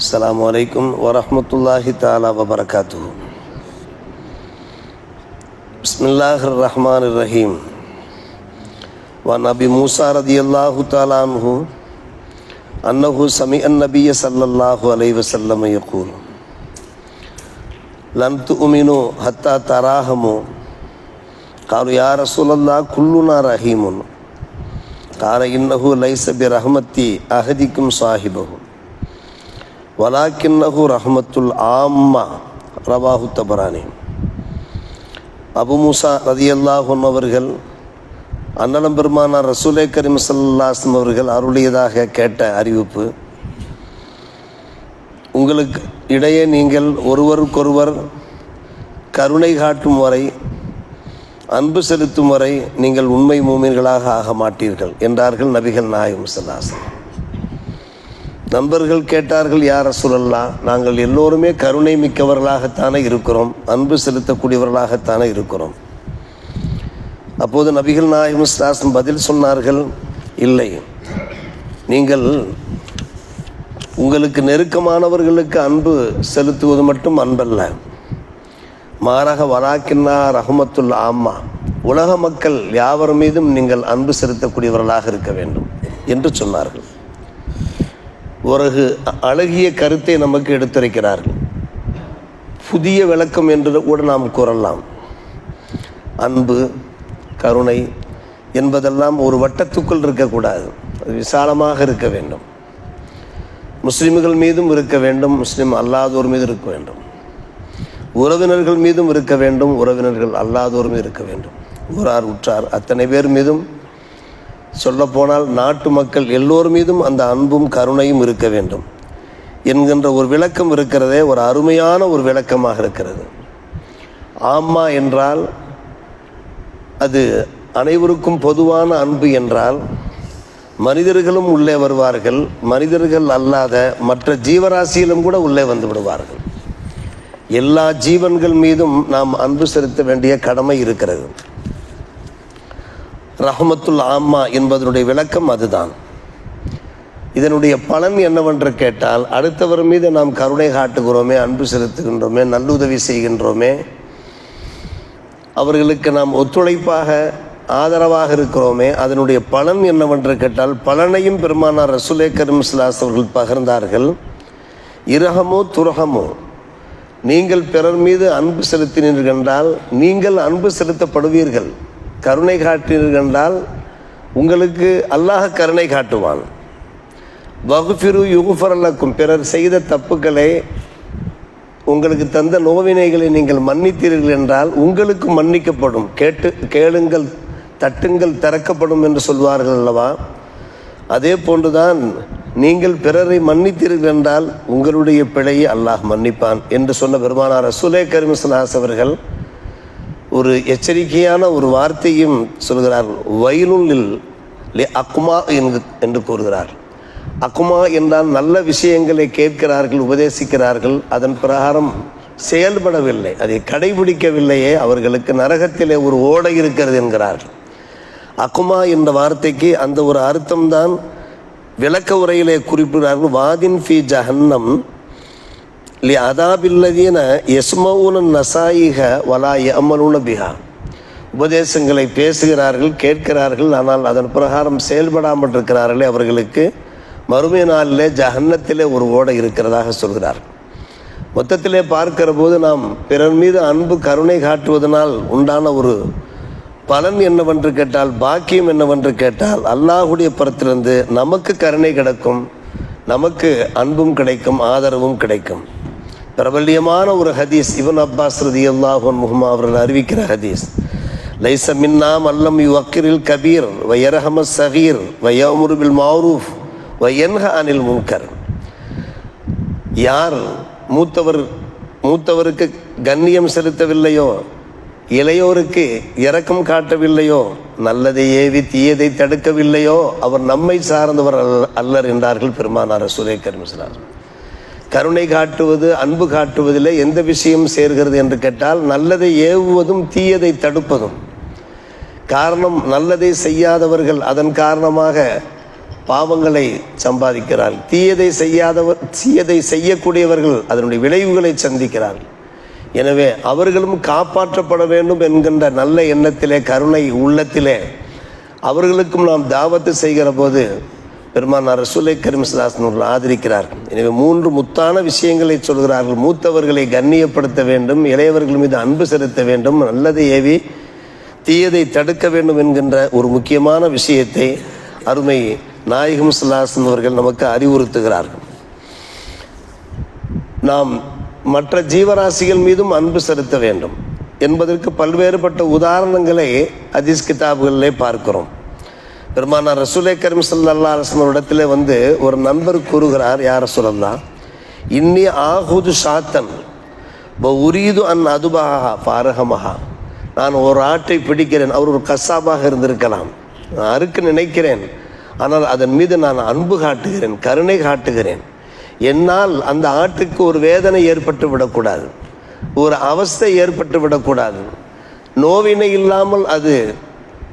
السلام عليكم ورحمة الله تعالى وبركاته بسم الله الرحمن الرحيم وعن أبي موسى رضي الله تعالى عنه أنه سمع النبي صلى الله عليه وسلم يقول لن تؤمنوا حتى تراهموا قالوا يا رسول الله كلنا رحيم قال إنه ليس برحمتي أحدكم صاحبه வலாக்கின்னகு ரஹமத்துல் ஆம்மா. ரவாஹு தபரானி. அபு மூசா ரதியல்லாஹும் அவர்கள் அன்னலம் பெருமானார் ரசூலே கரீம் சல்லாஸ்லம் அவர்கள் அருளியதாக கேட்ட அறிவிப்பு உங்களுக்கு இடையே நீங்கள் ஒருவருக்கொருவர் கருணை காட்டும் வரை அன்பு செலுத்தும் வரை நீங்கள் உண்மை மூமின்களாக ஆக மாட்டீர்கள் என்றார்கள் நபிகள் நாயகம் சல்லாசன் நண்பர்கள் கேட்டார்கள் யார சொல்லலாம் நாங்கள் எல்லோருமே கருணை மிக்கவர்களாகத்தானே இருக்கிறோம். அன்பு செலுத்தக்கூடியவர்களாகத்தானே இருக்கிறோம். அப்போது நபிகள் நாயகம் ஸ்லாசன் பதில் சொன்னார்கள் இல்லை நீங்கள் உங்களுக்கு நெருக்கமானவர்களுக்கு அன்பு செலுத்துவது மட்டும் அன்பல்ல. மாறாக வராக்கின்னா ரஹமத்துல் ஆம்மா உலக மக்கள் யாவர் மீதும் நீங்கள் அன்பு செலுத்தக்கூடியவர்களாக இருக்க வேண்டும் என்று சொன்னார்கள். ஒரு அழகிய கருத்தை நமக்கு எடுத்துரைக்கிறார்கள். புதிய விளக்கம் என்று கூட நாம் கூறலாம். அன்பு கருணை என்பதெல்லாம் ஒரு வட்டத்துக்குள் இருக்கக்கூடாது. அது விசாலமாக இருக்க வேண்டும். முஸ்லீம்கள் மீதும் இருக்க வேண்டும். முஸ்லீம் அல்லாதோர் மீது இருக்க வேண்டும். உறவினர்கள் மீதும் இருக்க வேண்டும். உறவினர்கள் அல்லாதோரும் இருக்க வேண்டும். ஊரார் உற்றார் அத்தனை பேர் மீதும் சொல்லப்போனால் நாட்டு மக்கள் எல்லோர் மீதும் அந்த அன்பும் கருணையும் இருக்க வேண்டும் என்கின்ற ஒரு விளக்கம் இருக்கிறதே ஒரு அருமையான ஒரு விளக்கமாக இருக்கிறது. ஆம்மா என்றால் அது அனைவருக்கும் பொதுவான அன்பு என்றால் மனிதர்களும் உள்ளே வருவார்கள் மனிதர்கள் அல்லாத மற்ற ஜீவராசியிலும் கூட உள்ளே வந்து விடுவார்கள். எல்லா ஜீவன்கள் மீதும் நாம் அன்பு செலுத்த வேண்டிய கடமை இருக்கிறது. ரஹமத்துல் ஆம்மா என்பதனுடைய விளக்கம் அதுதான். இதனுடைய பலன் என்னவென்று கேட்டால் அடுத்தவர் மீது நாம் கருணை காட்டுகிறோமே அன்பு செலுத்துகின்றோமே நல்லுதவி செய்கின்றோமே அவர்களுக்கு நாம் ஒத்துழைப்பாக ஆதரவாக இருக்கிறோமே அதனுடைய பலன் என்னவென்று கேட்டால் பலனையும் பெருமானார் ரசுலே சிலாஸ் அவர்கள் பகிர்ந்தார்கள். இரகமோ துரகமோ நீங்கள் பிறர் மீது அன்பு செலுத்தினீர்கள் என்றால் நீங்கள் அன்பு செலுத்தப்படுவீர்கள். கருணை காட்டினீர்கள் என்றால் உங்களுக்கு அல்லாஹ் கருணை காட்டுவான். வகுஃபிரு யுகுஃபரலக்கும் பிறர் செய்த தப்புக்களை உங்களுக்கு தந்த நோவினைகளை நீங்கள் மன்னித்தீர்கள் என்றால் உங்களுக்கு மன்னிக்கப்படும். கேட்டு கேளுங்கள் தட்டுங்கள் திறக்கப்படும் என்று சொல்வார்கள் அல்லவா? அதே போன்றுதான் நீங்கள் பிறரை மன்னித்தீர்கள் என்றால் உங்களுடைய பிழையை அல்லாஹ் மன்னிப்பான் என்று சொன்ன பெருமானார் சுலே கரிமசலாஸ் அவர்கள் ஒரு எச்சரிக்கையான ஒரு வார்த்தையும் சொல்கிறார்கள் வயலுள்ளில் அக்குமா என்று என்று கூறுகிறார். அக்குமா என்றால் நல்ல விஷயங்களை கேட்கிறார்கள் உபதேசிக்கிறார்கள். அதன் பிரகாரம் செயல்படவில்லை அதை கடைபிடிக்கவில்லையே அவர்களுக்கு நரகத்திலே ஒரு ஓடை இருக்கிறது என்கிறார்கள் அக்குமா என்ற வார்த்தைக்கு அந்த ஒரு அர்த்தம்தான் விளக்க உரையிலே குறிப்பிடுகிறார்கள். வாதின் ஃபி ஜஹன்னம் லி அதாபில்லதீன எஸ்மவுன நசாயிக வலாய அமலுன பிஹா உபதேசங்களை பேசுகிறார்கள் கேட்கிறார்கள் ஆனால் அதன் பிரகாரம் செயல்படாமல் இருக்கிறார்களே அவர்களுக்கு மறுமை நாளிலே ஜஹன்னத்திலே ஒரு ஓடை இருக்கிறதாக சொல்கிறார். மொத்தத்திலே பார்க்கிற போது நாம் பிறர் மீது அன்பு கருணை காட்டுவதனால் உண்டான ஒரு பலன் என்னவென்று கேட்டால் பாக்கியம் என்னவென்று கேட்டால் அல்லாஹுடைய புறத்திலிருந்து நமக்கு கருணை கிடைக்கும் நமக்கு அன்பும் கிடைக்கும் ஆதரவும் கிடைக்கும். பிரபல்யமான ஒரு ஹதீஸ் இவன் அப்பாஸ் ரதி அல்லாஹன் முகமா அவர்கள் அறிவிக்கிற ஹதீஸ். லைச மின்னாம் அல்லம் யு அக்கிரில் கபீர் வயரஹம சகீர் வயமுருபில் மாரூஃப் வயன்ஹ அனில் முன்கர். யார் மூத்தவர் மூத்தவருக்கு கண்ணியம் செலுத்தவில்லையோ இளையோருக்கு இரக்கம் காட்டவில்லையோ நல்லதை ஏவி தீயதை தடுக்கவில்லையோ அவர் நம்மை சார்ந்தவர் அல்ல அல்லர் என்றார்கள் பெருமானார் சுரே கர்மசனார் கருணை காட்டுவது அன்பு காட்டுவதில் எந்த விஷயம் சேர்கிறது என்று கேட்டால் நல்லதை ஏவுவதும் தீயதை தடுப்பதும். காரணம் நல்லதை செய்யாதவர்கள் அதன் காரணமாக பாவங்களை சம்பாதிக்கிறார்கள். தீயதை செய்யாதவர் தீயதை செய்யக்கூடியவர்கள் அதனுடைய விளைவுகளை சந்திக்கிறார்கள். எனவே அவர்களும் காப்பாற்றப்பட வேண்டும் என்கின்ற நல்ல எண்ணத்திலே கருணை உள்ளத்திலே அவர்களுக்கும் நாம் தாவத்து செய்கிற போது பெருமானார் ரசூலை கரிமஸ்லாசன் ஆதரிக்கிறார். எனவே மூன்று முத்தான விஷயங்களை சொல்கிறார்கள். மூத்தவர்களை கண்ணியப்படுத்த வேண்டும் இளையவர்கள் மீது அன்பு செலுத்த வேண்டும் நல்லதை ஏவி தீயதை தடுக்க வேண்டும் என்கின்ற ஒரு முக்கியமான விஷயத்தை அருமை நாயகம் சுல்லாசன் அவர்கள் நமக்கு அறிவுறுத்துகிறார்கள். நாம் மற்ற ஜீவராசிகள் மீதும் அன்பு செலுத்த வேண்டும். என்பதற்கு பல்வேறுபட்ட உதாரணங்களை அதிஸ் கிதாபுகளிலே பார்க்கிறோம். பெருமானார் ரசூலே கரீம் சல்லா இடத்துல வந்து ஒரு நண்பர் கூறுகிறார் யார் சொல்லலாம் இன்னி ஆஹுது சாத்தன் உரீது அன் அதுபாகா பாரகமஹா நான் ஒரு ஆட்டை பிடிக்கிறேன் அவர் ஒரு கசாபாக இருந்திருக்கலாம். நான் அறுக்க நினைக்கிறேன் ஆனால் அதன் மீது நான் அன்பு காட்டுகிறேன் கருணை காட்டுகிறேன். என்னால் அந்த ஆட்டுக்கு ஒரு வேதனை ஏற்பட்டு விடக்கூடாது ஒரு அவஸ்தை ஏற்பட்டு விடக்கூடாது. நோவினை இல்லாமல் அது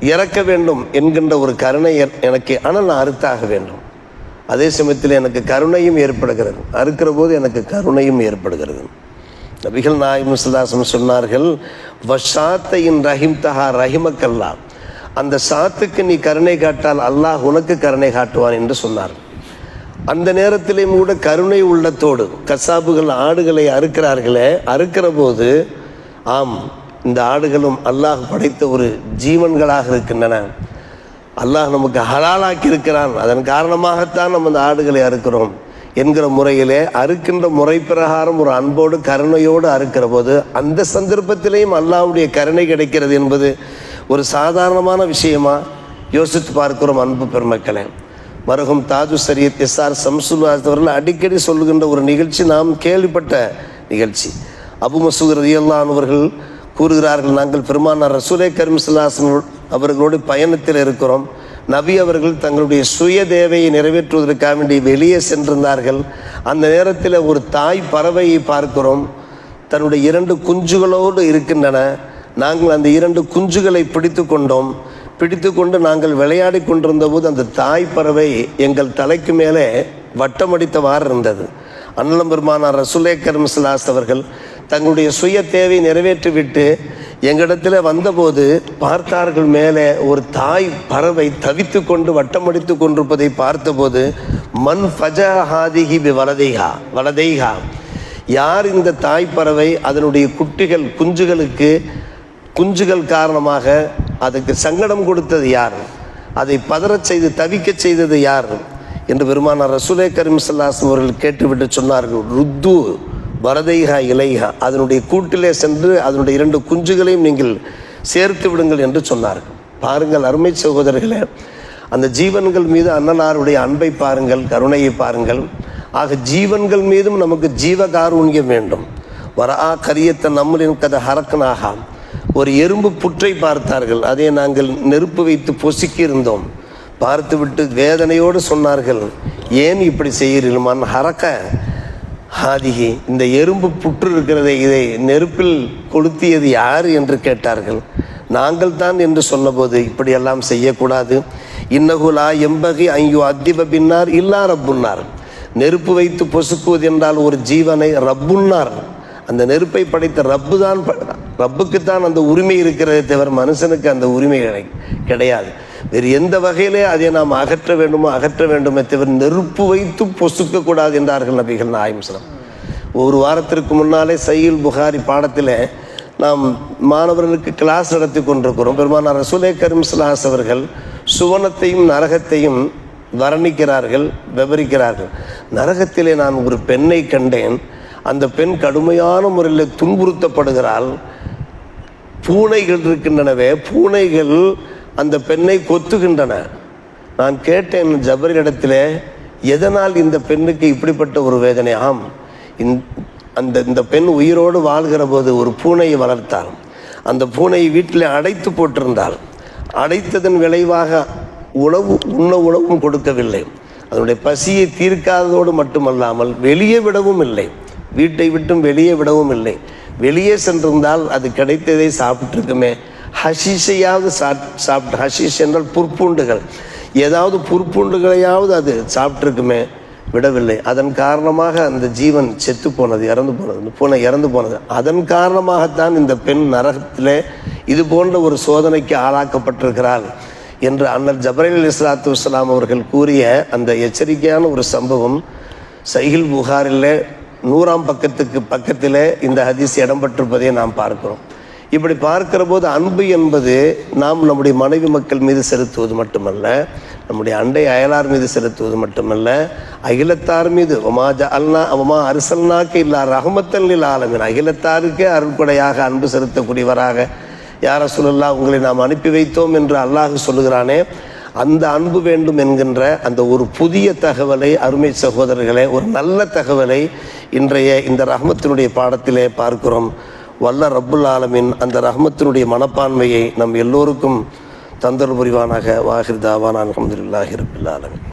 இறக்க வேண்டும் என்கின்ற ஒரு கருணை எனக்கு ஆனால் நான் அறுத்தாக வேண்டும். அதே சமயத்தில் எனக்கு கருணையும் ஏற்படுகிறது. அறுக்கிற போது எனக்கு கருணையும் ஏற்படுகிறது. நபிகள் நாயம் சுல்லாசம் சொன்னார்கள் வஷாத்தையின் ரஹிம் தஹா ரஹிமக்கல்லா. அந்த சாத்துக்கு நீ கருணை காட்டால் அல்லாஹ் உனக்கு கருணை காட்டுவான் என்று சொன்னார். அந்த நேரத்திலேயும் கூட கருணை உள்ளத்தோடு கசாபுகள் ஆடுகளை அறுக்கிறார்களே அறுக்கிற போது ஆம் இந்த ஆடுகளும் அல்லாஹ் படைத்த ஒரு ஜீவன்களாக இருக்கின்றன. அல்லாஹ் நமக்கு ஹலாலாக்கி இருக்கிறான். அதன் காரணமாகத்தான் நம்ம அந்த ஆடுகளை அறுக்கிறோம் என்கிற முறையிலே அறுக்கின்ற முறை பிரகாரம் ஒரு அன்போடு கருணையோடு அறுக்கிற போது அந்த சந்தர்ப்பத்திலேயும் அல்லாஹ்வுடைய கருணை கிடைக்கிறது என்பது ஒரு சாதாரணமான விஷயமா யோசித்து பார்க்கிறோம் அன்பு பெருமக்களை. மருகும் தாஜு சரியத் எஸ் ஆர் சம்சுல்லாஸ் அவர்கள் அடிக்கடி சொல்லுகின்ற ஒரு நிகழ்ச்சி நாம் கேள்விப்பட்ட நிகழ்ச்சி. அபு மசூத் ரதியல்லான் அவர்கள் கூறுகிறார்கள் நாங்கள் பெருமானார் ரசூலே கரீம் அவர்களோடு பயணத்தில் இருக்கிறோம். நபி அவர்கள் தங்களுடைய சுய தேவையை நிறைவேற்றுவதற்காக வேண்டி வெளியே சென்றிருந்தார்கள். அந்த நேரத்தில் ஒரு தாய் பறவையை பார்க்கிறோம். தன்னுடைய இரண்டு குஞ்சுகளோடு இருக்கின்றன. நாங்கள் அந்த இரண்டு குஞ்சுகளை பிடித்து கொண்டோம். பிடித்து கொண்டு நாங்கள் விளையாடி கொண்டிருந்த போது அந்த தாய் பறவை எங்கள் தலைக்கு மேலே வட்டமடித்தவாறு இருந்தது. அண்ணலம் பெருமானார் ரசுலே கர்மஸ்லாஸ் அவர்கள் தங்களுடைய சுய தேவை நிறைவேற்றிவிட்டு எங்களிடத்தில் வந்தபோது பார்த்தார்கள் மேலே ஒரு தாய் பறவை தவித்து கொண்டு வட்டமடித்து கொண்டிருப்பதை பார்த்தபோது மண் ஃபஜஹாதிஹி பி வலதைஹா வலதைஹா. யார் இந்த தாய் பறவை? அதனுடைய குட்டிகள் குஞ்சுகளுக்கு குஞ்சுகள் காரணமாக அதுக்கு சங்கடம் கொடுத்தது யார்? அதை பதறச் செய்து தவிக்கச் செய்தது யார்? என்று பெருமானார் ரசூலே கரீம் அவர்கள் கேட்டுவிட்டு சொன்னார்கள் ருத்து. வரதைஹா இலைகா அதனுடைய கூட்டிலே சென்று அதனுடைய இரண்டு குஞ்சுகளையும் நீங்கள் சேர்த்து விடுங்கள் என்று சொன்னார்கள். பாருங்கள் அருமை சகோதரர்களே அந்த ஜீவன்கள் மீது அண்ணனாருடைய அன்பை பாருங்கள் கருணையை பாருங்கள். ஆக ஜீவன்கள் மீதும் நமக்கு ஜீவகாரூண்யம் வேண்டும். வரா கரியத்த நம்மளின் கதை ஹரக்கனாகா. ஒரு எறும்பு புற்றை பார்த்தார்கள் அதை நாங்கள் நெருப்பு வைத்து பொசுக்கி இருந்தோம். பார்த்துவிட்டு வேதனையோடு சொன்னார்கள் ஏன் இப்படி செய்கிறீர்கள்? மண் ஹரக்க ஹாதிகி இந்த எறும்பு புற்று இருக்கிறதை இதை நெருப்பில் கொளுத்தியது யார் என்று கேட்டார்கள். நாங்கள் தான் என்று சொன்னபோது இப்படியெல்லாம் செய்யக்கூடாது. இன்னகுலா எம்பகி ஐயோ அத்திப பின்னார் இல்லா ரப்புன்னார். நெருப்பு வைத்து பொசுக்குவது என்றால் ஒரு ஜீவனை ரப்புன்னார். அந்த நெருப்பை படைத்த ரப்பு தான் ரப்புக்குத்தான் அந்த உரிமை இருக்கிறதே தவிர மனுஷனுக்கு அந்த உரிமை கிடை- கிடையாது. வேறு எந்த வகையிலே அதை நாம் அகற்ற வேண்டுமோ அகற்ற வேண்டுமே தவிர நெருப்பு வைத்து பொசுக்க கூடாது என்றார்கள் நபிகள் நாயம்சனம் ஒரு வாரத்திற்கு முன்னாலே சையில் புகாரி பாடத்தில் நாம் மாணவர்களுக்கு கிளாஸ் நடத்தி கொண்டிருக்கிறோம். பெருமானார் ரசூலே கரீம் ஸல்லல்லாஹு அவர்கள் சுவனத்தையும் நரகத்தையும் வர்ணிக்கிறார்கள் விவரிக்கிறார்கள். நரகத்திலே நான் ஒரு பெண்ணை கண்டேன். அந்த பெண் கடுமையான முறையில் துன்புறுத்தப்படுகிறாள். பூனைகள் இருக்கின்றனவே பூனைகள் அந்த பெண்ணை கொத்துகின்றன. நான் கேட்டேன் ஜபரிடத்தில் எதனால் இந்த பெண்ணுக்கு இப்படிப்பட்ட ஒரு வேதனை? ஆம் அந்த இந்த பெண் உயிரோடு வாழ்கிற போது ஒரு பூனையை வளர்த்தாள். அந்த பூனையை வீட்டில் அடைத்து போட்டிருந்தாள். அடைத்ததன் விளைவாக உணவு உண்ண உணவும் கொடுக்கவில்லை. அதனுடைய பசியை தீர்க்காததோடு மட்டுமல்லாமல் வெளியே விடவும் இல்லை. வீட்டை விட்டும் வெளியே விடவும் இல்லை. வெளியே சென்றிருந்தால் அது கிடைத்ததை சாப்பிட்ருக்குமே ஹஷீஷையாவது சாப் சாப்பிட்டு ஹஷீஷ் என்றால் புற்பூண்டுகள். ஏதாவது புற்புண்டுகளையாவது அது சாப்பிட்ருக்குமே விடவில்லை. அதன் காரணமாக அந்த ஜீவன் செத்து போனது இறந்து போனது பூனை இறந்து போனது. அதன் காரணமாகத்தான் இந்த பெண் நரகத்திலே இது போன்ற ஒரு சோதனைக்கு ஆளாக்கப்பட்டிருக்கிறாள் என்று அண்ணல் ஜபரேல் இஸ்லாத்து இஸ்லாம் அவர்கள் கூறிய அந்த எச்சரிக்கையான ஒரு சம்பவம் சைகில் புகாரில் நூறாம் பக்கத்துக்கு பக்கத்திலே இந்த ஹதீஸ் இடம்பெற்றிருப்பதை நாம் பார்க்கிறோம். இப்படி பார்க்கிற போது அன்பு என்பது நாம் நம்முடைய மனைவி மக்கள் மீது செலுத்துவது மட்டுமல்ல நம்முடைய அண்டை அயலார் மீது செலுத்துவது மட்டுமல்ல அகிலத்தார் மீது ஒமாஜா அல்னா ஒமா அரசல்னாக்கு இல்லா ரஹமத்தல் ஆலமின். அகிலத்தாருக்கே அருள்படையாக அன்பு செலுத்தக்கூடியவராக யார சொல்லல்லா உங்களை நாம் அனுப்பி வைத்தோம் என்று அல்லாஹ் சொல்லுகிறானே அந்த அன்பு வேண்டும் என்கின்ற அந்த ஒரு புதிய தகவலை அருமை சகோதரர்களே ஒரு நல்ல தகவலை இன்றைய இந்த ரஹமத்தினுடைய பாடத்திலே பார்க்கிறோம். வல்ல ரப்புல் ஆலமின் அந்த ரஹமத்தினுடைய மனப்பான்மையை நம் எல்லோருக்கும் தந்தல் புரிவானாக. வாஹிர் தாவான் அலமதுல்லாஹி ரபுல்லாலமின்